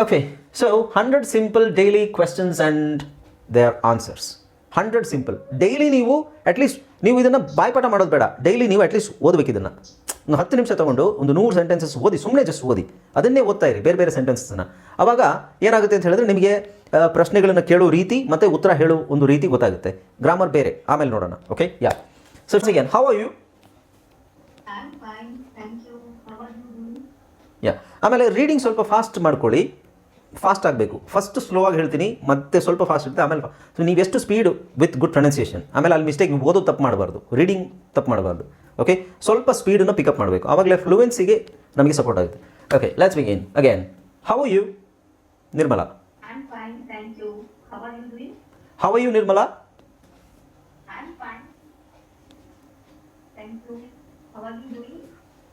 Okay, so 100 simple daily questions and their answers. 100 simple daily ನೀವು at least ನೀವು ಇದನ್ನು ಬಾಯ್ಪಾಠ ಮಾಡೋದು ಬೇಡ. ಡೈಲಿ ನೀವು ಅಟ್ಲೀಸ್ಟ್ ಓದಬೇಕು ಇದನ್ನು. ಒಂದು ಹತ್ತು ನಿಮಿಷ ತಗೊಂಡು ಒಂದು ನೂರು ಸೆಂಟೆನ್ಸಸ್ ಓದಿ ಸುಮ್ಮನೆ ಜಸ್ಟ್ ಓದಿ. ಅದನ್ನೇ ಓದ್ತಾ ಇರಿ ಬೇರೆ ಬೇರೆ ಸೆಂಟೆನ್ಸಸ್ನ ಅವಾಗ ಏನಾಗುತ್ತೆ ಅಂತ ಹೇಳಿದ್ರೆ ನಿಮಗೆ ಪ್ರಶ್ನೆಗಳನ್ನು ಕೇಳೋ ರೀತಿ ಮತ್ತು ಉತ್ತರ ಹೇಳೋ ಒಂದು ರೀತಿ ಗೊತ್ತಾಗುತ್ತೆ. ಗ್ರಾಮರ್ ಬೇರೆ. ಆಮೇಲೆ ನೋಡೋಣ. ಓಕೆ ಯಾ ಸರ್ ಸಿಗನ್ ಹೌ ಆರ್ ಯು? ಯಾ ಆಮೇಲೆ ರೀಡಿಂಗ್ ಸ್ವಲ್ಪ ಫಾಸ್ಟ್ ಮಾಡ್ಕೊಳ್ಳಿ. ಫಾಸ್ಟ್ ಆಗಬೇಕು. ಫಸ್ಟ್ ಸ್ಲೋ ಆಗಿ ಹೇಳ್ತೀನಿ ಮತ್ತೆ ಸ್ವಲ್ಪ ಫಾಸ್ಟ್ ಇರುತ್ತೆ ಆಮೇಲೆ ಸೊ ನೀವು ಎಷ್ಟು ಸ್ಪೀಡ್ ವಿತ್ ಗುಡ್ ಪ್ರೊನೌನ್ಸಿಯೇಷನ್ ಆಮೇಲೆ ಅಲ್ಲಿ ಮಿಸ್ಟೇಕ್ ನೀವು ಓದೋದು ತಪ್ಪು ಮಾಡಬಾರ್ದು. ರೀಡಿಂಗ್ ತಪ್ಪು ಮಾಡಬಾರ್ದು. ಓಕೆ ಸ್ವಲ್ಪ ಸ್ಪೀಡನ್ನು ಪಿಕಪ್ ಮಾಡಬೇಕು. ಆವಾಗಲೇ ಫ್ಲೂಯೆನ್ಸಿಗೆ ನಮಗೆ ಸಪೋರ್ಟ್ ಆಗುತ್ತೆ. Okay let's begin again how you Nirmala? How you Nirmala?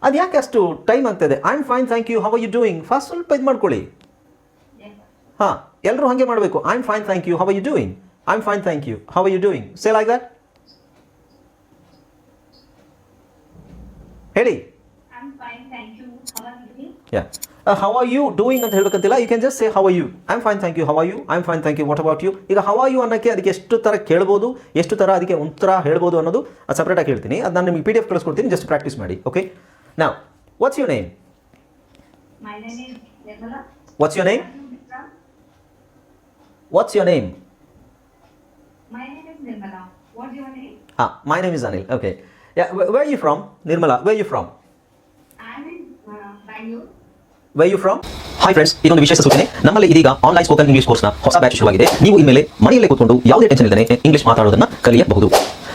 ಅದು ಯಾಕೆ ಅಷ್ಟು ಟೈಮ್ ಆಗ್ತದೆ I am fine thank you how you doing first ಸ್ವಲ್ಪ ಇದು ಮಾಡ್ಕೊಳ್ಳಿ. ಹಾಂ ಎಲ್ಲರೂ ಹಾಗೆ ಮಾಡಬೇಕು. I am fine thank you how you doing I am fine thank you how you doing say like that ಹೇಳಿ. ಹವ? Yeah how are you doing ಅಂತ ಹೇಳಬೇಕಂತಿಲ್ಲ. You can just say how are you I am fine thank you how are you I am fine thank you what about you ಈಗ how are you ಅನ್ನೋಕ್ಕೆ ಅದಕ್ಕೆ ಎಷ್ಟು ಥರ ಕೇಳ್ಬೋದು ಎಷ್ಟು ಥರ ಅದಕ್ಕೆ ಉತ್ತರ ಹೇಳ್ಬೋದು ಅನ್ನೋದು ಅದು ಸಪ್ರೇಟಾಗಿ ಹೇಳ್ತೀನಿ. ಅದು ನಾನು ನಿಮಗೆ ಪಿ ಡಿ ಎಫ್ ಕಳಿಸ್ಕೊಡ್ತೀನಿ. ಜಸ್ಟ್ ಪ್ರಾಕ್ಟೀಸ್ ಮಾಡಿ ಓಕೆ ನಾವು what's you name what's you name Where are you what's you name My name is Nirmala. What's your name? ಹಾಂ my name is Anil okay yeah where you from Nirmala where you from I'm in uh, Bangalore. Why you from hi friends ಇದೊಂದು ವಿಶೇಷ ಸೂಚನೆ ನಮ್ಮಲ್ಲಿ ಇದೀಗ online spoken English ಕೋರ್ಸ್ನ ಹೊಸ batch ಶುರುವಾಗಿದೆ ನೀವು ಇನ್ಮೇಲೆ ಮನೆಯಲ್ಲೇ ಕೂತ್ಕೊಂಡು ಯಾವುದೇ ಟೆನ್ಷನ್ ಇಲ್ಲದೆ ಇಂಗ್ಲಿಷ್ ಮಾತಾಡೋದನ್ನ ಕಲಿಯಬಹುದು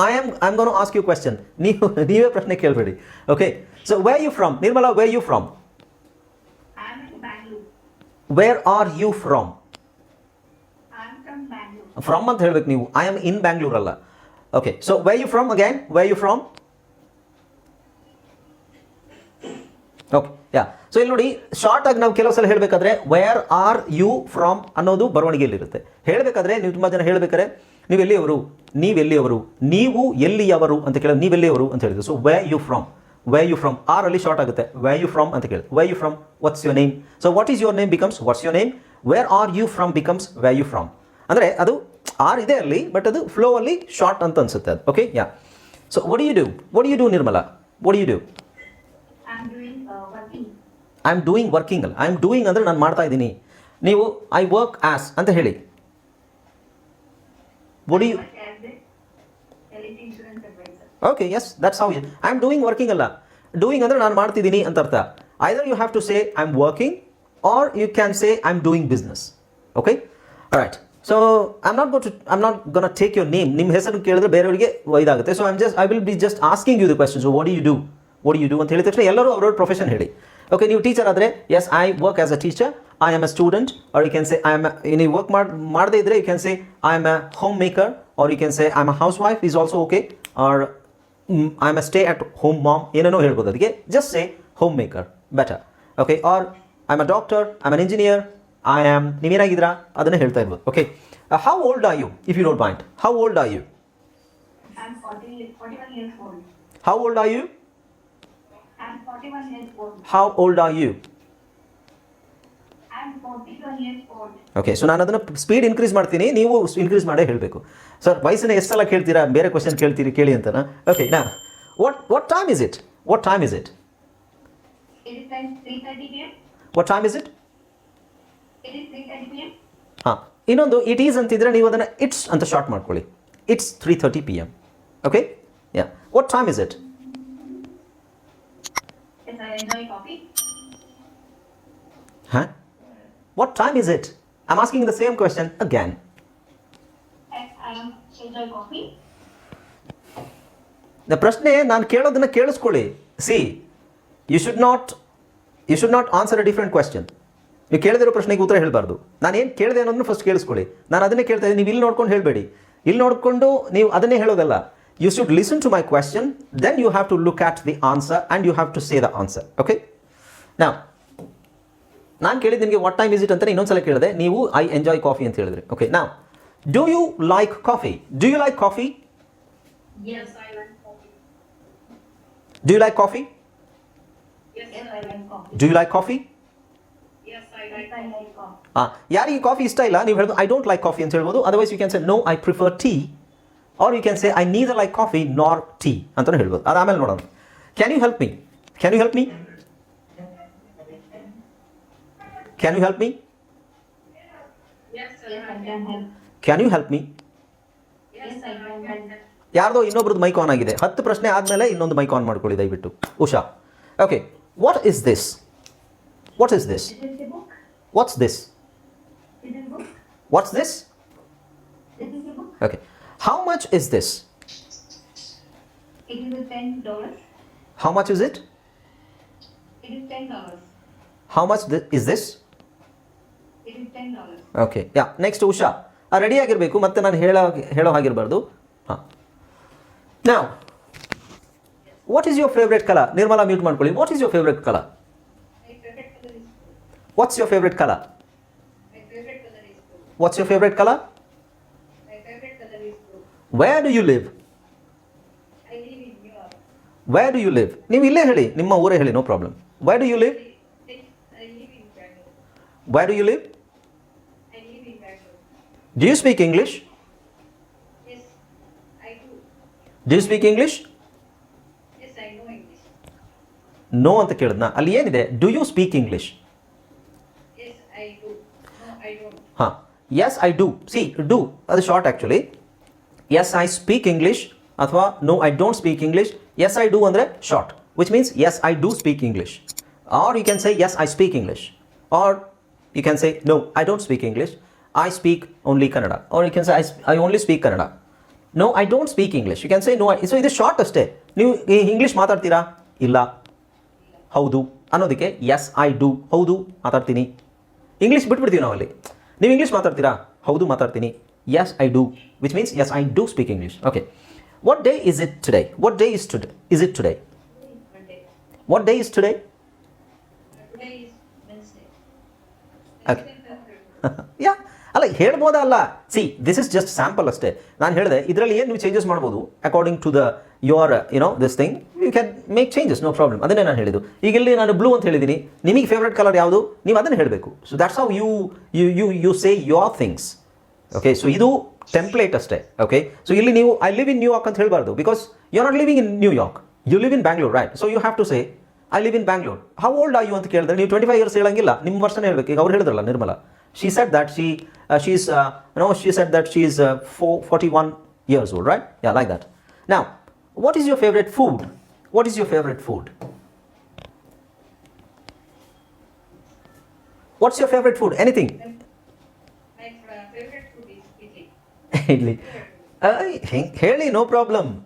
I am I am gonna ask you question ನೀವು ನೀವೇ ಪ್ರಶ್ನೆ ಕೇಳಬೇಡಿ. Okay so where you from Nirmala where you from. Where are you from. From ಅಂತ ಹೇಳ್ಬೇಕು ನೀವು. ಐ ಆಮ್ ಇನ್ ಬ್ಯಾಂಗ್ಳೂರ್ ಅಲ್ಲ. Okay so where you from again where you from okay yeah so ಇಲ್ಲಿ ನೋಡಿ short ಆಗಿ ನಾವು ಕೆಲವು ಸಲ ಹೇಳಬೇಕಾದ್ರೆ ವೇರ್ ಆರ್ ಯು ಫ್ರಾಮ್ ಅನ್ನೋದು ಬರವಣಿಗೆಯಲ್ಲಿರುತ್ತೆ. ಹೇಳಬೇಕಾದ್ರೆ ನೀವು ತುಂಬ ಜನ ಹೇಳಬೇಕಾದ್ರೆ ನೀವು ಎಲ್ಲಿಯವರು ನೀವೆಲ್ಲಿಯವರು? ನೀವು ಎಲ್ಲಿಯವರು? ಅಂತ ಕೇಳಿದ್ರೆ ನೀವೆಲ್ಲಿಯವರು ಅಂತ ಹೇಳಿದ್ರು. So where you from where you from or ಅಲ್ಲಿ ಶಾರ್ಟ್ ಆಗುತ್ತೆ. ವೇ ಯು ಫ್ರಮ್ ಅಂತ ಕೇಳಿ where you from what's your name so what is your name becomes what's your name where are you from becomes where you from ಅಂದರೆ ಅದು R ಇದೆ ಅಲ್ಲಿ but ಅದು flow ಅಲ್ಲಿ ಶಾರ್ಟ್ ಅಂತ ಅನ್ಸುತ್ತೆ ಅದು. Okay yeah so what you do what you do Nirmala what you do. I am doing working ಅಲ್ಲ. ಐ ಆಮ್ ಡೂಯಿಂಗ್ ಅಂದರೆ ನಾನು ಮಾಡ್ತಾ ಇದ್ದೀನಿ. ನೀವು ಐ ವರ್ಕ್ ಆ್ಯಸ್ ಅಂತ ಹೇಳಿ. What do advisor. Okay yes that's how I am doing working ಅಲ್ಲ. Doing ಅಂದರೆ ನಾನು ಮಾಡ್ತಿದ್ದೀನಿ ಅಂತ ಅರ್ಥ. Either you have to say I am working or you can say I am doing business okay right so I'm not go to I'm not gonna take your name ನಿಮ್ಮ ಹೆಸರು ಕೇಳಿದ್ರೆ ಬೇರೆಯವರಿಗೆ ಇದಾಗುತ್ತೆ. So I'm just I will be just asking you the questions what you do what you do ಅಂತ ಹೇಳಿದ ತಕ್ಷಣ ಎಲ್ಲರೂ ಅವ್ರವ್ರ ಪ್ರೊಫೆಷನ್ ಹೇಳಿ. ಓಕೆ ನೀವು ಟೀಚರ್ ಆದರೆ yes I work as a teacher I am a student or you can say I am ನೀವು work ಮಾಡಿ ಮಾಡದೇ ಇದ್ರೆ you can say I am a home maker or you can say I am a house wife is also okay or I am a stay at home mom ಏನೇನೋ ಹೇಳ್ಬೋದು ಅದಕ್ಕೆ. Just say home maker better okay or I am a doctor I am an engineer I am ನೀವೇನಾಗಿದ್ದೀರಾ ಅದನ್ನೇ ಹೇಳ್ತಾ ಇರ್ಬೋದು. Okay how old are you if you don't mind how old are you I'm 40, 41 years old. How old are you I'm 41 years old. How old are you okay so ನಾನು ಅದನ್ನು speed increase ಮಾಡ್ತೀನಿ ನೀವು increase ಮಾಡೇ ಹೇಳಬೇಕು. Sir ವಯಸ್ಸನ್ನ ಎಷ್ಟು ಸಲ ಕೇಳ್ತೀರಾ? ಬೇರೆ ಕ್ವಶನ್ ಕೇಳ್ತೀರಿ ಕೇಳಿ ಅಂತನಾ? ಓಕೆ ನಾ what what time is it what time is it It is time 3:30 p.m. What time is it It? Is 3:30 p.m. ಹಾಂ ಇನ್ನೊಂದು ಇಟ್ ಈಸ್ ಅಂತಿದ್ರೆ ನೀವು ಅದನ್ನು ಇಟ್ಸ್ ಅಂತ ಶಾರ್ಟ್ ಮಾಡ್ಕೊಳ್ಳಿ. It's three thirty P M okay yeah what time is it. ಹಾಂ what time is it I am asking the same question again Yes, I am enjoy coffee. The ಪ್ರಶ್ನೆ ನಾನು ಕೇಳೋದನ್ನ ಕೇಳಿಸ್ಕೊಳ್ಳಿ see you should not you should not answer a different question ನೀವು ಕೇಳದಿರೋ ಪ್ರಶ್ನೆಗೆ ಉತ್ತರ ಹೇಳಬಾರ್ದು ನಾನು ಏನು ಕೇಳಿದೆ ಅನ್ನೋದನ್ನು ಫಸ್ಟ್ ಕೇಳಿಸ್ಕೊಳ್ಳಿ ನಾನು ಅದನ್ನೇ ಕೇಳ್ತಾ ಇದ್ದೀನಿ ನೀವು ಇಲ್ಲಿ ನೋಡ್ಕೊಂಡು ಹೇಳಬೇಡಿ ಇಲ್ಲಿ ನೋಡಿಕೊಂಡು ನೀವು ಅದನ್ನೇ ಹೇಳೋದಲ್ಲ you should listen to my question then you have to look at the answer and you have to say the answer okay ನಾವು ನಾನು ಕೇಳಿದ್ದು ನಿಮಗೆ ವಾಟ್ ಟೈಮ್ ಇಸ್ ಇಟ್ ಅಂತ ಇನ್ನೊಂದ್ಸಲ ಕೇಳಿದೆ. ನೀವು ಐ ಎಂಜಾಯ್ ಕಾಫಿ ಅಂತ ಹೇಳಿದ್ರಿ. ಓಕೆ ನಾವು do you like coffee do you like coffee. Do you like coffee. Do you like coffee. ಹಾಂ ಯಾರಿಗೆ ಕಾಫಿ ಇಷ್ಟ ಇಲ್ಲ ನೀವು ಹೇಳ್ಬೋದು ಐ ಡೋಂಟ್ ಲೈಕ್ ಕಾಫಿ ಅಂತ ಹೇಳ್ಬೋದು. Otherwise you can say no I prefer tea or you can say I neither like coffee nor tea ಅಂತಲೂ ಹೇಳ್ಬೋದು. ಅದು ಆಮೇಲೆ ನೋಡೋಣ. Can you help me can you help me can you help me Yes, I can help. Can you help me Yes, I can help. ಯಾರ್ದೋ ಇನ್ನೊಬ್ರದ್ದು mic on ಆಗಿದೆ ಹತ್ತು ಪ್ರಶ್ನೆ ಆದಮೇಲೆ ಇನ್ನೊಂದು ಮೈಕ್ ಆನ್ ಮಾಡ್ಕೊಳ್ಳಿ ದಯವಿಟ್ಟು Usha okay what is this what is this Is it a book? What's this Is it a book? What's this Is it a book? Okay how much is this It is a ten dollars. How much is it It is ten dollars. How much is this It is ten dollars. Okay yeah next Usha ready ಆಗಿರಬೇಕು. ಮತ್ತೆ ನಾನು ಹೇಳೋ ಹೇಳೋ ಹಾಗಿರಬಾರ್ದು. ಹಾಂ. ನಾವು what is your favourite colour Nirmala mute ಮಾಡ್ಕೊಳ್ಳಿ. What is your favourite colour. What's your favourite colour favorite color? What's your favourite colour. Where do you live. Where do you live ನೀವು ಇಲ್ಲೇ ಹೇಳಿ. ನಿಮ್ಮ ಊರೇ ಹೇಳಿ. No problem where do you live. Where do you live I live in Bangalore. Do you speak English Yes, I do. Do you speak English Yes, I know English. No ಅಂತ ಕೇಳಿದ್ನ? ಅಲ್ಲಿ ಏನಿದೆ? Do you speak English Yes, I do. No, I don't. ಹಾಂ yes I do see do ಅದು short actually yes I speak English ಅಥವಾ no I don't speak English yes I do ಅಂದರೆ short which means yes I do speak English or you can say yes I speak English or you can say no I don't speak English I speak only Kannada you you say, I, I only only speak Kannada no I don't speak You you say, no, no so ಇದು short ಅಷ್ಟೇ. ನೀವು English ಮಾತಾಡ್ತೀರಾ? ಇಲ್ಲ. ಹೌದು. ಅನ್ನೋದಕ್ಕೆ yes I do ಹೌದು ಮಾತಾಡ್ತೀನಿ. English ಬಿಟ್ಬಿಡ್ತೀವಿ ನಾವು ಅಲ್ಲಿ ನೀವು ಇಂಗ್ಲೀಷ್ ಮಾತಾಡ್ತೀರಾ? ಹೌದು ಮಾತಾಡ್ತೀನಿ. Yes I do which means yes I do speak English okay what day is it today what day is today is it today. What day is today Today is Wednesday. Okay. Wednesday, February. ಯಾ ಅಲ್ಲ, ಹೇಳ್ಬೋದಾ ಅಲ್ಲ? See this is just sample ಅಷ್ಟೇ. ನಾನು ಹೇಳಿದೆ, ಇದರಲ್ಲಿ ಏನು ನೀವು ಚೇಂಜಸ್ ಮಾಡ್ಬೋದು? According to the your you know this thing you can make changes no problem ಅದನ್ನೇ ನಾನು ಹೇಳಿದ್ದು. ಈಗ ಇಲ್ಲಿ ನಾನು ಬ್ಲೂ ಅಂತ ಹೇಳಿದ್ದೀನಿ. ನಿಮಗೆ ಫೇವ್ರೆಟ್ ಕಲರ್ ಯಾವುದು? ನೀವು ಅದನ್ನು ಹೇಳಬೇಕು. So that's how you you you you say your things okay so ಇದು ಟೆಂಪ್ಲೇಟ್ ಅಷ್ಟೇ. ಓಕೆ ಸೊ ಇಲ್ಲಿ ನೀವು I live in New York ಅಂತ ಹೇಳಬಾರ್ದು. Because you are not living in New York you live in Bangalore right so you have to say I live in Bangalore how old are you ಅಂತ ಕೇಳಿದ್ರೆ, ನೀವು twenty five years ಹೇಳಂಗಿಲ್ಲ. ನಿಮ್ಮ ವರ್ಷನೇ ಹೇಳಬೇಕು. ಈಗ ಅವ್ರು ಹೇಳಿದ್ರಲ್ಲ, Nirmala. she said that she uh, she's uh, know she said that she's uh, four, 41 years old right? Yeah like that. Now what is your favorite food? What is your favorite food? What's your favorite food? Anything? My uh, favorite food is idli. Idli. Uh, really no problem.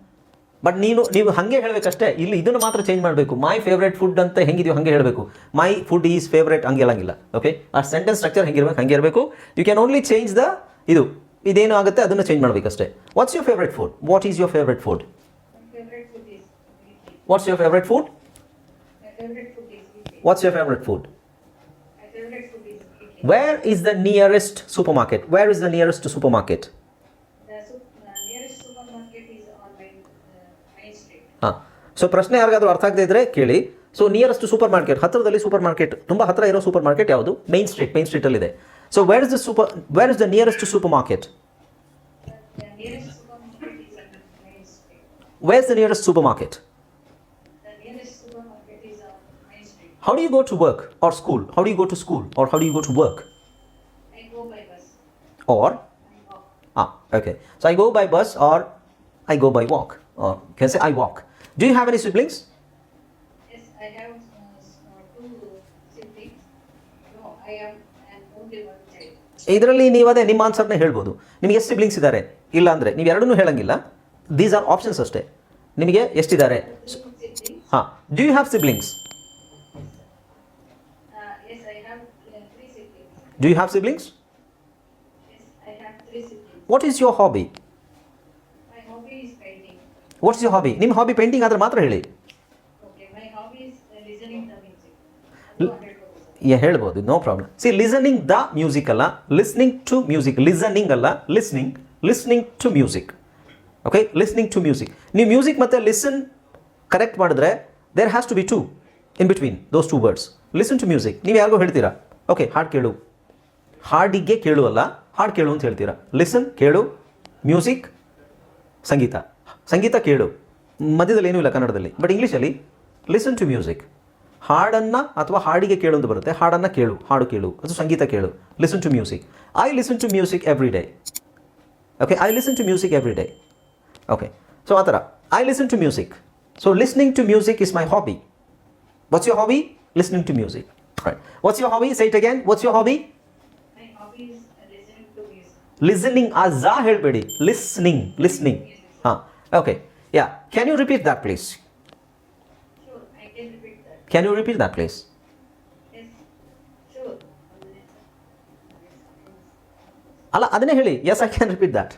But ನೀನು ನೀವು ಹಾಗೆ ಹೇಳಬೇಕಷ್ಟೇ. ಇಲ್ಲಿ ಇದನ್ನು ಮಾತ್ರ change ಮಾಡಬೇಕು. My favourite food ಅಂತ ಹೆಂಗಿದೆಯೋ ಹಾಗೆ ಹೇಳಬೇಕು. ಮೈ ಫುಡ್ ಈಸ್ ಫೇವ್ರೇಟ್ ಹಂಗೆ ಹೇಳಂಗಿಲ್ಲ ಓಕೆ ಆ ಸೆಂಟೆನ್ಸ್ ಸ್ಟ್ರಕ್ಚರ್ ಹೆಂಗಿರ್ಬೇಕು ಹಂಗೆ ಇರಬೇಕು. You can only change the ಇದು ಇದೇನು ಆಗುತ್ತೆ ಅದನ್ನು change ಮಾಡಬೇಕಷ್ಟೇ. What's your favourite food what is your favourite food. What's your favourite food. What's your favourite food. Where is the nearest super market where is the nearest super market The sup- uh, nearest supermarket is on my uh, main street. ಹಾಂ so ಪ್ರಶ್ನೆ ಯಾರಿಗಾದ್ರೂ ಅರ್ಥ ಆಗದೆ ಇದ್ರೆ ಕೇಳಿ so nearest super market ಹತ್ತಿರದಲ್ಲಿ super market ತುಂಬ ಹತ್ತಿರ ಇರೋ ಸೂಪರ್ ಮಾರ್ಕೆಟ್ ಯಾವುದು main street main ಸ್ಟ್ರೀಟಲ್ಲಿದೆ so where is the super where is the nearest supermarket. Where is the nearest supermarket. How do you go to work or school how do you go to school or how do you go to work I go by bus. Or walk. Ah, okay. So I go by bus or I go by. Or. Do you have any siblings? Yes, I have uh, uh, two siblings. No, I am an only one child. ಇದರಲ್ಲಿ ನೀವು ಅದೇ ನಿಮ್ಮ ಆನ್ಸರ್ನೇ ಹೇಳ್ಬೋದು ನಿಮಗೆ ಎಷ್ಟು siblings ಇದ್ದಾರೆ ಇಲ್ಲ ಅಂದರೆ ನೀವು ಎರಡನ್ನೂ ಹೇಳಂಗಿಲ್ಲ ದೀಸ್ ಆರ್ ಆಪ್ಷನ್ಸ್ ಅಷ್ಟೇ ನಿಮಗೆ ಎಷ್ಟಿದ್ದಾರೆ. ಹಾಂ siblings. You have siblings siblings? yes, I have uh, three siblings. Do you have siblings? Yes, I have three siblings. What is your hobby? My hobby is painting. You hobby? ನಿಮ್ಮ hobby painting ಆದರೆ ಮಾತ್ರ ಹೇಳಿ. Uh, listening the music. ಅದು 100%. Yeah ಹೇಳ್ಬೋದು no problem see listening the music ಅಲ್ಲ listening to music listening ಅಲ್ಲ listening listening to music okay listening to music ನೀವು music ಮತ್ತು ಲಿಸನ್ ಕರೆಕ್ಟ್ ಮಾಡಿದ್ರೆ there has to be two in between those two words listen to music ನೀವು ಯಾರಿಗೂ ಹೇಳ್ತೀರಾ? Okay ಹಾಡು ಕೇಳು. ಹಾಡಿಗೆ ಕೇಳು ಅಲ್ಲ ಹಾಡು ಕೇಳು ಅಂತ ಹೇಳ್ತೀರಾ? ಲಿಸನ್ ಕೇಳು ಮ್ಯೂಸಿಕ್ ಸಂಗೀತ. ಸಂಗೀತ ಕೇಳು. ಮಧ್ಯದಲ್ಲಿ ಏನೂ ಇಲ್ಲ ಕನ್ನಡದಲ್ಲಿ. ಬಟ್ ಇಂಗ್ಲೀಷಲ್ಲಿ ಲಿಸನ್ ಟು ಮ್ಯೂಸಿಕ್ ಹಾಡನ್ನು ಅಥವಾ ಹಾಡಿಗೆ ಕೇಳು ಅಂತ ಬರುತ್ತೆ. ಹಾಡನ್ನು ಕೇಳು. ಹಾಡು ಕೇಳು. ಅದು ಸಂಗೀತ ಕೇಳು. Listen to music I listen to music every day okay I listen to music every day okay so ಆ ಥರ. I listen to music so listening to music is my hobby what's your hobby listening to music what's your hobby say it again what's your hobby listening ಆ ಝಾ ಹೇಳಬೇಡಿ. Listening listening ಹಾಂ. Okay yeah can you repeat that please Sure, I can repeat that. Can you repeat that please Yes, sure. ಅಲ್ಲ ಅದನ್ನೇ ಹೇಳಿ yes I can repeat that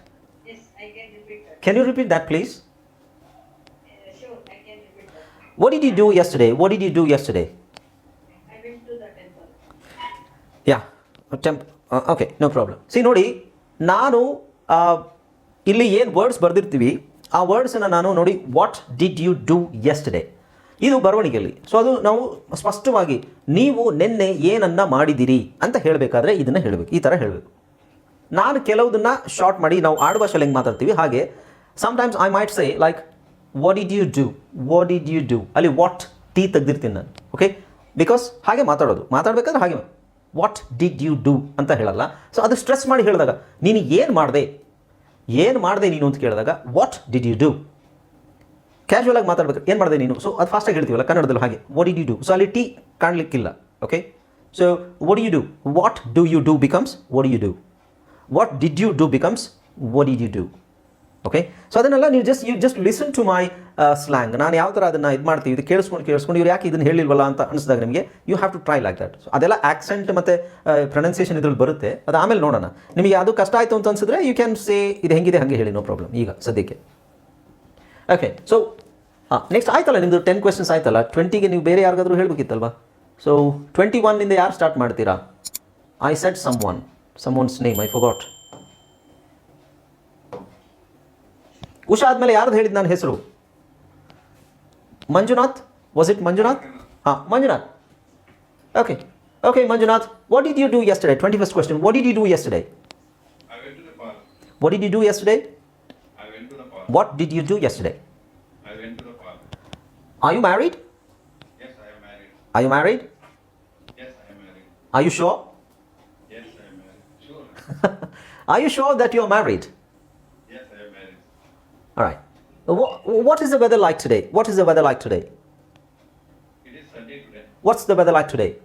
Yes, I can repeat that. Can you repeat that please Uh, sure, I can repeat that. What did you do yesterday what did you do yesterday I went to the temple. Yeah temple okay no problem see ನೋಡಿ ನಾನು ಆ, ಇಲ್ಲಿ ಏನು words ಬರೆದಿರ್ತೀವಿ ಆ ವರ್ಡ್ಸನ್ನು ನಾನು ನೋಡಿ what did you do day ಇದು ಬರವಣಿಗೆಯಲ್ಲಿ. ಸೊ ಅದು ನಾವು ಸ್ಪಷ್ಟವಾಗಿ, ನೀವು ನಿನ್ನೆ ಏನನ್ನ ಮಾಡಿದಿರಿ ಅಂತ ಹೇಳಬೇಕಾದ್ರೆ ಇದನ್ನು ಹೇಳಬೇಕು, ಈ ಥರ ಹೇಳಬೇಕು. ನಾನು ಕೆಲವುದನ್ನು ಶಾರ್ಟ್ ಮಾಡಿ, ನಾವು ಆಡುವ ಹೆಂಗೆ ಮಾತಾಡ್ತೀವಿ. ಹಾಗೆ sometimes I might say like what did you do what did you do ಅಲ್ಲಿ ವಾಟ್ ಟೀ ತೆಗ್ದಿರ್ತೀನಿ ನಾನು ಓಕೆ ಬಿಕಾಸ್ ಹಾಗೆ ಮಾತಾಡೋದು. ಮಾತಾಡಬೇಕಾದ್ರೆ ಹಾಗೆ ವಾಟ್ ಡಿಡ್ ಯು ಡೂ ಅಂತ ಹೇಳಲ್ಲ. ಸೊ ಅದು ಸ್ಟ್ರೆಸ್ ಮಾಡಿ ಹೇಳಿದಾಗ, ನೀನು ಏನು ಮಾಡಿದೆ? ಏನು ಮಾಡಿದೆ ನೀನು ಅಂತ ಕೇಳಿದಾಗ what did you do casual ಆಗಿ ಮಾತಾಡ್ಬೇಕು ಏನು ಮಾಡಿದೆ ನೀನು? ಸೊ ಅದು ಫಾಸ್ಟಾಗಿ ಹೇಳ್ತೀವಲ್ಲ, ಕನ್ನಡದಲ್ಲಿ ಹಾಗೆ. What did you do so ಅಲ್ಲಿ T ಕಾಣಲಿಕ್ಕಿಲ್ಲ okay so what you do what do you do becomes what you do what did you do becomes what did you do okay so ಅದನ್ನೆಲ್ಲ ನೀವು just you just listen to my slang ನಾನು ಯಾವ ಥರ ಅದನ್ನು ಇದು ಮಾಡ್ತೀವಿ, ಇದು ಕೇಳಿಸ್ಕೊಂಡು ಕೇಳಿಸ್ಕೊಂಡು, ಇವ್ರು ಯಾಕೆ ಇದನ್ನು ಹೇಳಿಲ್ವಲ್ಲ ಅಂತ ಅನಿಸಿದಾಗ ನಿಮಗೆ you have to try like that so ಅದೆಲ್ಲ ಆಕ್ಸೆಂಟ್ ಮತ್ತು ಪ್ರೊನೌನ್ಸಿಯೇಷನ್ ಇದ್ರಲ್ಲಿ ಬರುತ್ತೆ. ಅದು ಆಮೇಲೆ ನೋಡೋಣ. ನಿಮಗೆ ಅದು ಕಷ್ಟ ಆಯಿತು ಅಂತ ಅನ್ಸಿದ್ರೆ ಯು ಕ್ಯಾನ್ ಸೇ ಇದು ಹೆಂಗಿದೆ, ಹಾಗೆ ಹೇಳಿ ನೋ ಪ್ರಾಬ್ಲಮ್ ಈಗ, ಸದ್ಯಕ್ಕೆ. ಓಕೆ ಸೊ ಹಾಂ ನೆಕ್ಸ್ಟ್ ಆಯ್ತಲ್ಲ ನಿಮ್ಮದು ಟೆನ್ ಕ್ವೆಶನ್ಸ್ ಆಯ್ತಲ್ಲ? ಟ್ವೆಂಟಿಗೆ ನೀವು ಬೇರೆ ಯಾರಿಗಾದ್ರೂ ಹೇಳಬೇಕಿತ್ತಲ್ವಾ? ಸೊ ಟ್ವೆಂಟಿ ಒನ್ನಿಂದ ಯಾರು ಸ್ಟಾರ್ಟ್ ಮಾಡ್ತೀರಾ? I said someone someone's name I forgot Usha ಆದಮೇಲೆ ಯಾರ್ದು ಹೇಳಿದ್ದು ನಾನು ಹೆಸರು ಮಂಜುನಾಥ್ ವಾಸ್ ಇಟ್ ಮಂಜುನಾಥ್ ಹಾಂ Manjunath okay okay Manjunath what did you do yesterday twenty first question what did you do yesterday I went to the park. What did you do yesterday I went to the park. What did you do yesterday I went to the park. Are you married Yes, I am married. Are you married Yes, I am married. Are you sure Yes, I am married. Sure. Are you sure that you are married yes, I am married. Alright. right. What what is the weather like today? What is the weather like today? It is sunny today. What's the weather like today? It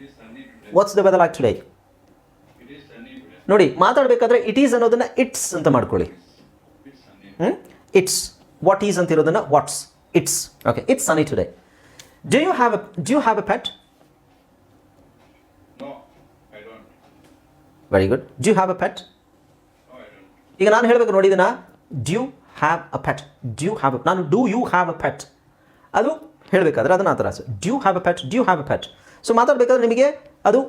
is sunny today. What's the weather like today? It is sunny today. ನೋಡಿ ಮಾತಾಡಬೇಕಾದ್ರೆ it is ಅನ್ನೋದನ್ನ it's ಅಂತ ಮಾಡ್ಕೊಳ್ಳಿ. Hmm it's what is ಅಂತ ಇರೋದನ್ನ what's it's okay it's sunny today do you have do you have a pet No, I don't. Very good do you have a pet No, I don't. ಈಗ ನಾನು ಹೇಳಬೇಕು ನೋಡಿ ಇದನ್ನ do you have a pet do you have ನಾನು do you have a pet ಅದು ಹೇಳಬೇಕಾದ್ರೆ ಅದನ್ನ ಆ ಥರ do you have a pet do you have a pet so ಮಾತಾಡಬೇಕಾದ್ರೆ ನಿಮಗೆ ಅದು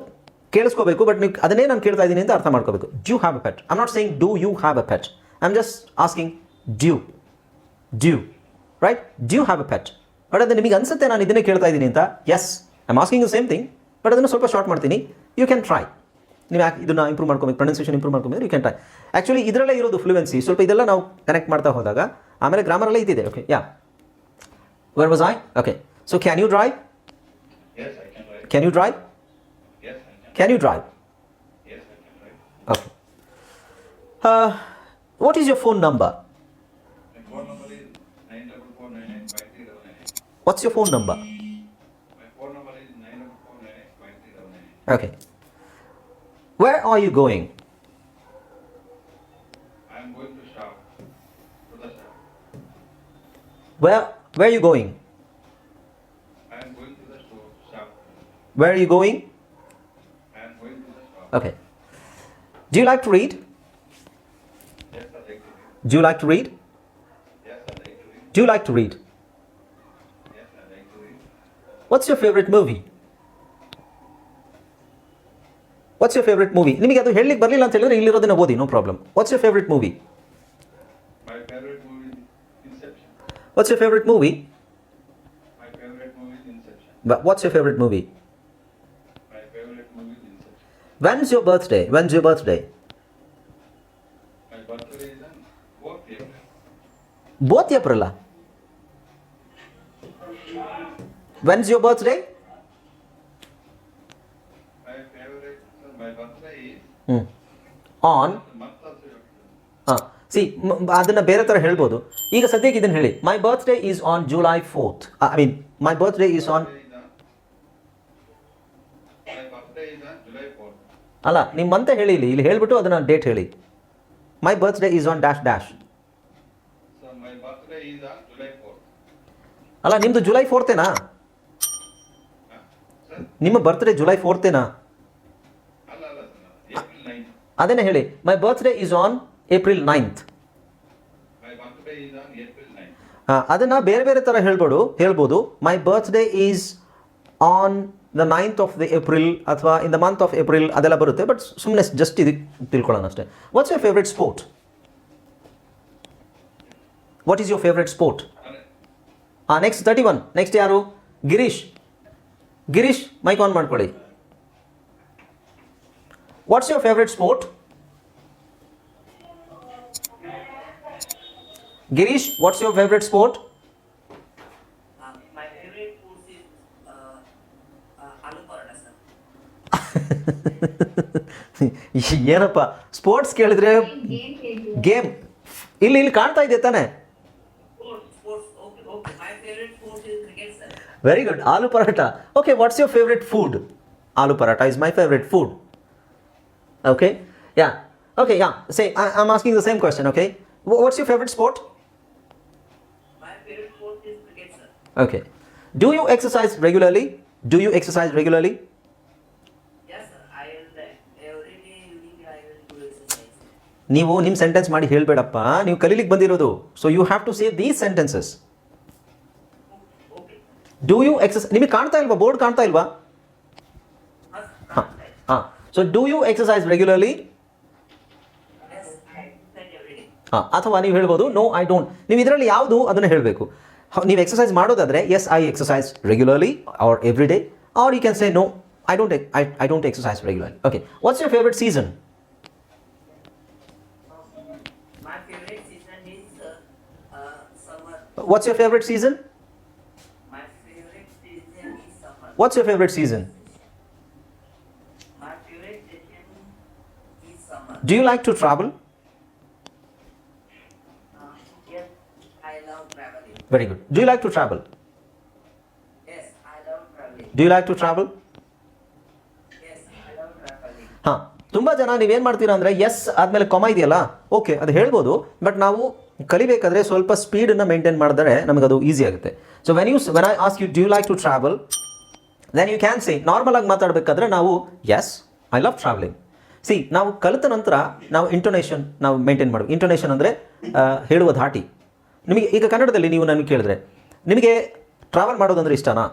ಕೇಳಿಸ್ಕೋಬೇಕು ಬಟ್ ನೀವು ಅದನ್ನೇ ನಾನು ಕೇಳ್ತಾ ಇದ್ದೀನಿ ಅಂತ ಅರ್ಥ ಮಾಡ್ಕೋಬೇಕು. Do you have a pet I'm not saying do you have a pet I am just asking do you do you right do you have a pet but ಅದು ನಿಮಗೆ ಅನ್ಸುತ್ತೆ, ನಾನು ಇದನ್ನೇ ಕೇಳ್ತಾ ಇದ್ದೀನಿ ಅಂತ. Yes I am asking the same thing but ಅದನ್ನು ಸ್ವಲ್ಪ ಶಾರ್ಟ್ ಮಾಡ್ತೀನಿ. ಯು ಕ್ಯಾನ್ ಟ್ರೈ ನೀವು ಯಾಕೆ ಇದನ್ನ ಇಂಪ್ರೂವ್ ಮಾಡ್ಕೊಬೇಕು? ಪ್ರೊನೌನ್ಸಿಯೇಷನ್ ಇಂಪ್ರೂವ್ ಮಾಡ್ಕೊಬೇಕು? ಯು ಕ್ಯಾನ್ ಟ್ರೈ ಆ್ಯಕ್ಚುಲಿ ಇದರಲ್ಲೇ ಇರೋದು ಫ್ಲೂವೆನ್ಸಿ ಸ್ವಲ್ಪ ಇದೆಲ್ಲ ನಾವು ಕನೆಕ್ಟ್ ಮಾಡ್ತಾ ಹೋದಾಗ ಆಮೇಲೆ ಗ್ರಾಮರಲ್ಲೇ ಇದ್ದಿದೆ. Okay yeah where was I okay so can you drive. Can you drive. Can you drive. Okay what is your phone number. What's your phone number. Okay Where are you going? I am going to staff. To the staff. Where, where are you going? I am going to the store, staff. Where are you going? I am going to the shop. Okay. Do you like to read? Yes, I like to read. Do you like to read? Yes, I like to read. Do you like to read? Yes, I like to read. What's your favorite movie? What's your favourite movie ನಿಮಗೆ ಅದು ಹೇಳಲಿಕ್ಕೆ ಬರಲಿಲ್ಲ ಅಂತ ಹೇಳಿದ್ರೆ ಇಲ್ಲಿರೋದನ್ನ ಓದಿ no problem what's your favourite movie My favorite movie is Inception. What's your favourite movie My favorite movie is Inception. What's your favourite movie My favorite movie is Inception. When's your birthday when's your birthday My birthday is on 4th April. ಬೋತ್ ಏಪ್ರಿಲ್ಲ when's your birthday My favorite, so my birthday is ಹ್ಞೂ on. ಹಾಂ see ಅದನ್ನು ಬೇರೆ ಥರ ಹೇಳ್ಬೋದು ಈಗ ಸದ್ಯಕ್ಕೆ ಇದನ್ನು ಹೇಳಿ my birthday is on July fourth I mean my birthday is on Birthday is on- My birthday is on July 4th. ಅಲ್ಲ ನಿಮ್ಮ ಮಂತೆ ಹೇಳಿ ಇಲ್ಲಿ ಇಲ್ಲಿ ಹೇಳ್ಬಿಟ್ಟು ಅದನ್ನು ಡೇಟ್ ಹೇಳಿ my birthday is on dash dash So my birthday is on July 4th. ಅಲ್ಲ ನಿಮ್ಮದು ಜುಲೈ ಫೋರ್ತೇನಾ? ನಿಮ್ಮ ಬರ್ತ್ಡೇ ಜುಲೈ ಫೋರ್ತೇನಾ ಅಲ್ಲ ಅಲ್ಲ sir. April 9th. ಅದೇನೇ ಹೇಳಿ my birthday is on April ninth My birthday is on April 9th. ಅದನ್ನು ಬೇರೆ ಬೇರೆ ಥರ ಹೇಳ್ಬೋದು ಹೇಳ್ಬೋದು. My birthday is on the ninth of the April ಅಥವಾ in the month of April ಅದೆಲ್ಲ ಬರುತ್ತೆ. ಬಟ್ ಸುಮ್ಮನೆ ಜಸ್ಟ್ ಇದು ತಿಳ್ಕೊಳ್ಳೋಣ ಅಷ್ಟೇ. What's your favourite sport what is your favourite sport ಹಾಂ ನೆಕ್ಸ್ಟ್ ತರ್ಟಿ ಒನ್ ನೆಕ್ಸ್ಟ್ ಯಾರು? ಗಿರೀಶ್ ಗಿರೀಶ್ ಮೈಕ್ ಆನ್ ಮಾಡ್ಕೊಳ್ಳಿ. What's your favorite sport Girish what's your favourite sport Uh, my favorite sport is uh, uh, aloo paratha, sir. ಏನಪ್ಪ sports ಕೇಳಿದ್ರೆ game ಇಲ್ಲಿ ಇಲ್ಲಿ ಕಾಣ್ತಾ ಇದೆ ತಾನೆ Sports, sports. Okay, okay. My favorite food is cricket, sir. Very good aloo paratha okay what's your favourite food aloo paratha is my favourite food Okay yeah okay yeah say I am asking the same question okay what's your favourite sport My favorite sport is cricket, sir. Okay. Do you exercise regularly? Do you exercise regularly? Yes, sir. I will uh, every day evening I will do exercise. ನೀವು ನಿಮ್ಮ sentence ಮಾಡಿ ಹೇಳಬೇಡಪ್ಪ ನೀವು ಕಲೀಲಿಕ್ಕೆ ಬಂದಿರೋದು so you have to say these sentences Okay. Do you access ನಿಮಗೆ ಕಾಣ್ತಾ ಇಲ್ವಾ board ಕಾಣ್ತಾ ಇಲ್ವಾ Yes, ಹಾಂ ಹಾಂ so do you exercise regularly yes, I exercise every day. ಹಾಂ ಅಥವಾ ನೀವು ಹೇಳ್ಬೋದು ನೋ ಐ ಡೋಂಟ್ ನೀವು ಇದರಲ್ಲಿ ಯಾವುದು ಅದನ್ನು ಹೇಳಬೇಕು ನೀವು ಎಕ್ಸಸೈಸ್ ಮಾಡೋದಾದರೆ yes I exercise regularly or every day or you can say no I don't I I don't exercise regularly okay what's your favourite season My favorite season is summer. What's your favourite season My favorite season is summer. What's your favourite season My favorite season is summer. Do you like to travel? Yes, I love traveling. Very good. Do you like to travel? Yes, I love traveling. Do you like to travel? Yes, I love traveling. ಹಾಂ ತುಂಬ ಜನ ನೀವೇನು ಮಾಡ್ತೀರಾ ಅಂದರೆ S ಆದಮೇಲೆ ಕೊಮ ಇದೆಯಲ್ಲ okay ಅದು ಹೇಳ್ಬೋದು ಬಟ್ ನಾವು ಕಲಿಬೇಕಾದ್ರೆ ಸ್ವಲ್ಪ ಸ್ಪೀಡನ್ನು ಮೇಂಟೈನ್ ಮಾಡಿದ್ರೆ ನಮಗದು ಈಸಿ ಆಗುತ್ತೆ so when you when I ask you do you like to travel then you can see normal ಆಗಿ ಮಾತಾಡಬೇಕಾದ್ರೆ ನಾವು yes I love travelling see ನಾವು ಕಲಿತ ನಂತರ ನಾವು ಇಂಟೊನೇಷನ್ ನಾವು ಮೇಂಟೈನ್ ಮಾಡಬೇಕು. ಇಂಟೊನೇಷನ್ ಅಂದರೆ ಹೇಳುವ ಧಾಟಿ. ನಿಮಗೆ ಈಗ ಕನ್ನಡದಲ್ಲಿ ನೀವು ನನಗೆ ಕೇಳಿದ್ರೆ, ನಿಮಗೆ ಟ್ರಾವೆಲ್ ಮಾಡೋದಂದ್ರೆ ಇಷ್ಟನಾ?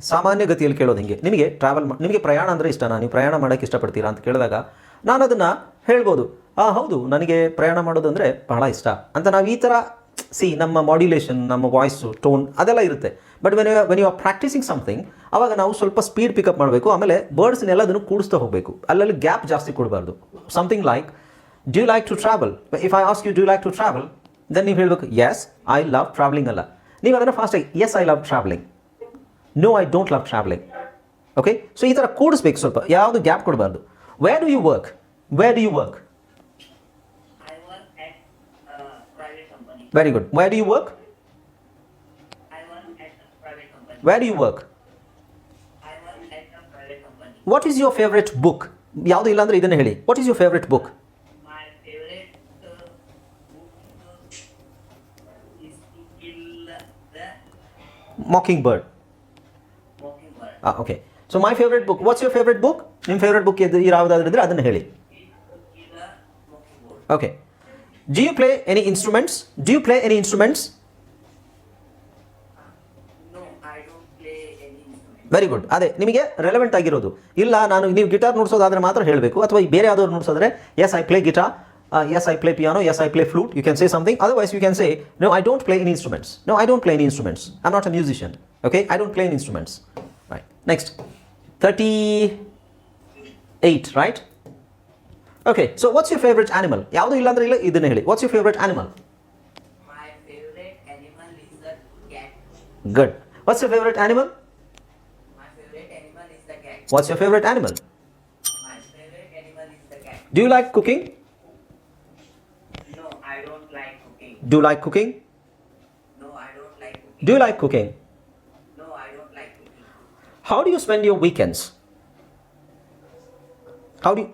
ಸಾಮಾನ್ಯ ಗತಿಯಲ್ಲಿ ಕೇಳೋದು ಹಿಂಗೆ. ನಿಮಗೆ ಟ್ರಾವೆಲ್ ನಿಮಗೆ ಪ್ರಯಾಣ ಅಂದರೆ ಇಷ್ಟನಾ? ನೀವು ಪ್ರಯಾಣ ಮಾಡೋಕ್ಕೆ ಇಷ್ಟಪಡ್ತೀರಾ ಅಂತ ಕೇಳಿದಾಗ ನಾನು ಅದನ್ನು ಹೇಳ್ಬೋದು. ಆ, ಹೌದು, ನನಗೆ ಪ್ರಯಾಣ ಮಾಡೋದಂದರೆ ಬಹಳ ಇಷ್ಟ ಅಂತ ನಾವು ಈ ಥರ ಸಿ ನಮ್ಮ ಮಾಡ್ಯುಲೇಷನ್ ನಮ್ಮ ವಾಯ್ಸು ಟೋನ್ ಅದೆಲ್ಲ ಇರುತ್ತೆ. But when when you are practising something ಅವಾಗ ನಾವು ಸ್ವಲ್ಪ ಸ್ಪೀಡ್ ಪಿಕಪ್ ಮಾಡಬೇಕು. ಆಮೇಲೆ ಬರ್ಡ್ಸ್ನೆಲ್ಲದನ್ನು ಕೂಡಿಸ್ತಾ ಹೋಗಬೇಕು. ಅಲ್ಲಲ್ಲಿ ಗ್ಯಾಪ್ ಜಾಸ್ತಿ ಕೊಡಬಾರ್ದು. Something like do you like to travel if I ask you do you like to travel then ನೀವು ಹೇಳಬೇಕು ಎಸ್ ಐ ಲವ್ ಟ್ರಾವೆಲಿಂಗ್ ಅಲ್ಲ. ನೀವು ಅದನ್ನು ಫಾಸ್ಟಾಗಿ yes I love travelling no I don't love travelling okay so ಈ ಥರ ಕೂಡಿಸ್ಬೇಕು ಸ್ವಲ್ಪ. ಯಾವುದು ಗ್ಯಾಪ್ ಕೊಡಬಾರ್ದು. Where do you work where do you work I work at uh, private good. Where do you work? I work at a private company. Where do you work? I work at a private company. What is your favorite book? ಯಾವುದು ಇಲ್ಲ ಅಂದರೆ ಇದನ್ನು ಹೇಳಿ what is your favourite book My favorite uh, book uh, is to kill the mockingbird mockingbird. Okay so my favourite book what's your favourite book ನಿಮ್ಮ favourite book ಯಾವುದಾದ್ರೂ ಇದ್ರೆ ಅದನ್ನು ಹೇಳಿ is the okay do you play any instruments? Do you play any instruments? Very good ಅದೇ ನಿಮಗೆ relevant ಆಗಿರೋದು. ಇಲ್ಲ ನಾನು ನೀವು ಗಿಟಾರ್ ನುಡಿಸೋದಾದ್ರೆ ಮಾತ್ರ ಹೇಳಬೇಕು. ಅಥವಾ ಬೇರೆ ಯಾವ್ದಾದ್ರು ನುಡ್ಸೋದ್ರೆ yes I play guitar yes I play piano yes I play flute you can say something otherwise you can say no I don't play in instruments no I don't play in instruments I not a musician okay I don't play in instruments right next thirty eight right Okay so what's your favourite animal ಯಾವುದು ಇಲ್ಲ ಅಂದ್ರೆ ಇಲ್ಲ ಇದನ್ನ ಹೇಳಿ what's your favourite animal My favorite animal is the cat. Good what's your favourite animal My favorite animal is the cat. What's your favourite animal My favorite animal is the cat. Do you like cooking No, I don't like cooking. Do like cooking No, I don't like cooking. Do you like cooking No, I don't like cooking. How do you spend your weekends? How do you?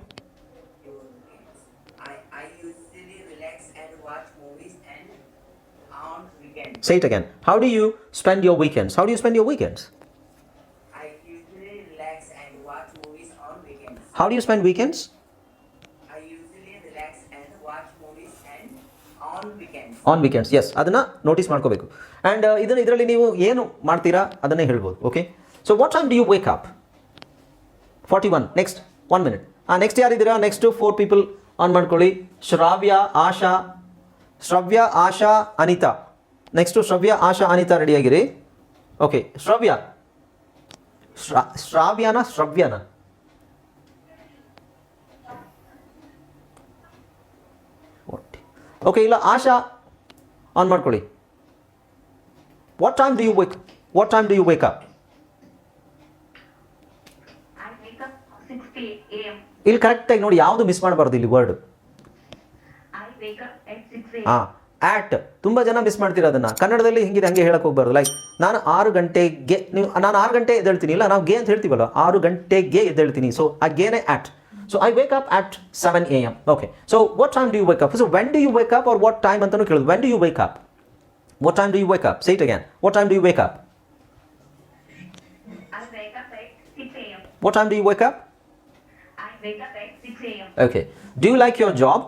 Say it again. How do you spend your weekends? How do you spend your weekends? I usually relax and watch movies on weekends. How do you spend weekends? I usually relax and watch movies and on weekends. On weekends yes ಅದನ್ನು notice ಮಾಡ್ಕೋಬೇಕು and ಇದನ್ನು ಇದರಲ್ಲಿ ನೀವು ಏನು ಮಾಡ್ತೀರಾ ಅದನ್ನೇ ಹೇಳ್ಬೋದು okay so what time do you wake up forty one next one minute next ಯಾರಿದ್ದೀರಾ to four people on ಮಾಡ್ಕೊಳ್ಳಿ ಶ್ರಾವ್ಯ ಆಶಾ ಶ್ರವ್ಯ ಆಶಾ ಅನಿತಾ ನೆಕ್ಸ್ಟು ಶ್ರವ್ಯ ಆಶಾ ಅನಿತಾ ರೆಡಿಯಾಗಿರಿ ಓಕೆ ಶ್ರವ್ಯ ಶ್ರಾ ಶ್ರಾವ್ಯನ ಶ್ರವ್ಯನ ಓಕೆ ಇಲ್ಲ ಆಶಾ ಆನ್ ಮಾಡ್ಕೊಳ್ಳಿ. What time do you wake what time do you wake up I wake up 6 a.m. ಇಲ್ಲಿ ಕರೆಕ್ಟಾಗಿ ನೋಡಿ ಯಾವುದು ಮಿಸ್ ಮಾಡಬಾರ್ದು ಇಲ್ಲಿ word I wake up at 6 a.m. ಹಾಂ. ಆಟ್ ತುಂಬ ಜನ ಮಿಸ್ ಮಾಡ್ತೀರ ಅದನ್ನು? ಕನ್ನಡದಲ್ಲಿ ಹಿಂಗಿದೆ ಹಂಗೆ ಹೇಳಕ್ಕೆ ಹೋಗ್ಬಾರ್ದು. ಲೈಕ್ ನಾನು ಆರು ಗಂಟೆಗೆ ನೀವು ನಾನು ಆರು ಗಂಟೆ ಎದ್ದೇಳ್ತೀನಿ. ಇಲ್ಲ ನಾವು ಗೆ ಅಂತ ಹೇಳ್ತೀವಲ್ಲ ಆರು ಗಂಟೆಗೆ ಎದ್ದೇಳ್ತೀನಿ. So again at so I wake up at seven a m okay so what time do you wake up so when do you wake up or what time ಅಂತಲೂ ಕೇಳೋದು. When do you wake up what time do you wake up say it again what time do you wake up I wake up at 6 a.m. What time do you wake up okay wake up at 6 a.m.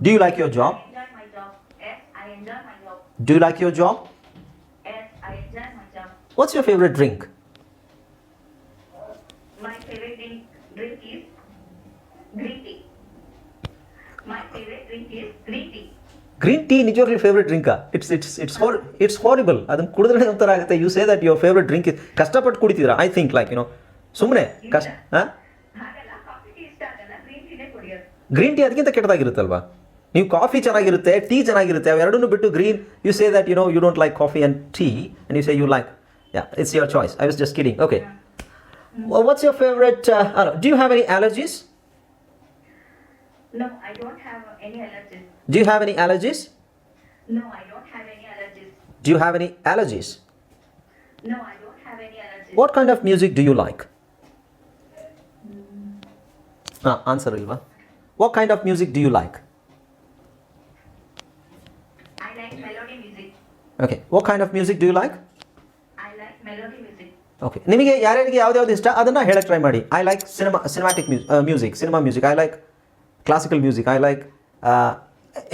Okay. Do you like your job? Do you like your job? I enjoy my job. Yes, I enjoy my job. Do you like your job? Yes, I enjoy my job. What's your favorite drink? My favorite drink, drink is green tea. My favorite drink is green tea. Green tea ನಿಜವಾಗ್ಲೂ favourite ಡ್ರಿಂಕಾ it's it's it's for it's horrible ಅದನ್ನು ಕುಡಿದ್ರೆ ಒಂಥರ ಆಗುತ್ತೆ you say that your favourite drink ಕಷ್ಟಪಟ್ಟು ಕುಡಿತೀರಾ I think like you know ಸುಮ್ಮನೆ ಕಷ್ಟ ಹಾಂ ಹಾಗಲ್ಲ ಕಾಫಿ ಟೀ ಇಷ್ಟ ಆಗಲ್ಲ ಗ್ರೀನ್ ಟೀನೇ ಕುಡಿಯೋದು ಗ್ರೀನ್ ಟೀ ಅದಕ್ಕಿಂತ ಕೆಟ್ಟದಾಗಿರುತ್ತಲ್ವಾ ನೀವು ಕಾಫಿ ಚೆನ್ನಾಗಿರುತ್ತೆ ಟೀ ಚೆನ್ನಾಗಿರುತ್ತೆ ಅವೆರಡನ್ನೂ ಬಿಟ್ಟು green you say that you know you don't like coffee and tea and you say you like yeah it's your choice I was just kidding okay what's your favourite do you have any allergies No, I don't have any allergies. Do you have any allergies? No, I don't have any allergies. Do you have any allergies? No, I don't have any allergies. What kind of music do you like? Ah, answer ilva. What kind of music do you like? Music. Okay. What kind of music do you like? I like melody music. Okay ನಿಮಗೆ ಯಾರ್ಯಾರಿಗೆ ಯಾವ್ದು ಇಷ್ಟ ಅದನ್ನು ಹೇಳಕ್ಕೆ try ಮಾಡಿ. I like cinema cinematic music cinema music I like classical music I like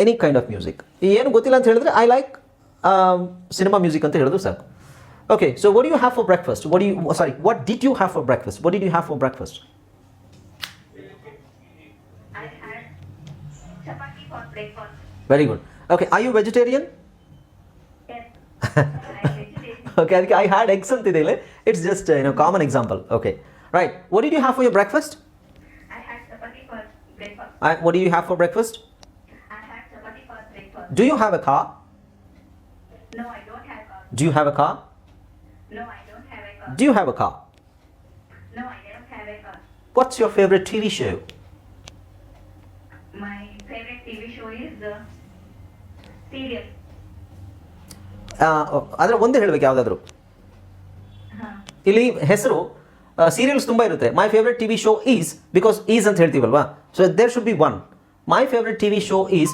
any kind of music ಏನು ಗೊತ್ತಿಲ್ಲ ಅಂತ ಹೇಳಿದ್ರೆ ಐ ಲೈಕ್ ಸಿನಿಮಾ ಮ್ಯೂಸಿಕ್ ಅಂತ ಹೇಳಿದ್ರು ಸಾಕು. Okay so what you have for breakfast what you sorry what did you have for breakfast what did you have for breakfast I had chapati for breakfast. Very good okay I you vegetarian Yes. I am vegetarian. Okay ಅದಕ್ಕೆ I had eggs ಅಂತಿದೆ ಇಲ್ಲಿ it's just ಏನೋ common example okay right what did you have for your breakfast I had chapati for breakfast. What do you have for breakfast I had chapati for breakfast. Do you have a car No, I don't have car. Do you have a car No, I don't have a car. Do you have a car No, I don't have a car. What's your favorite TV show? My favorite TV show is uh, serial. ಅದರ ಒಂದು ಹೇಳಬೇಕು ಯಾವುದಾದ್ರು. ಇಲ್ಲಿ ಹೆಸರು serials ತುಂಬ ಇರುತ್ತೆ. My favourite T V show is because is ಅಂತ ಹೇಳ್ತೀವಲ್ವಾ? So there should be one my favourite T V show is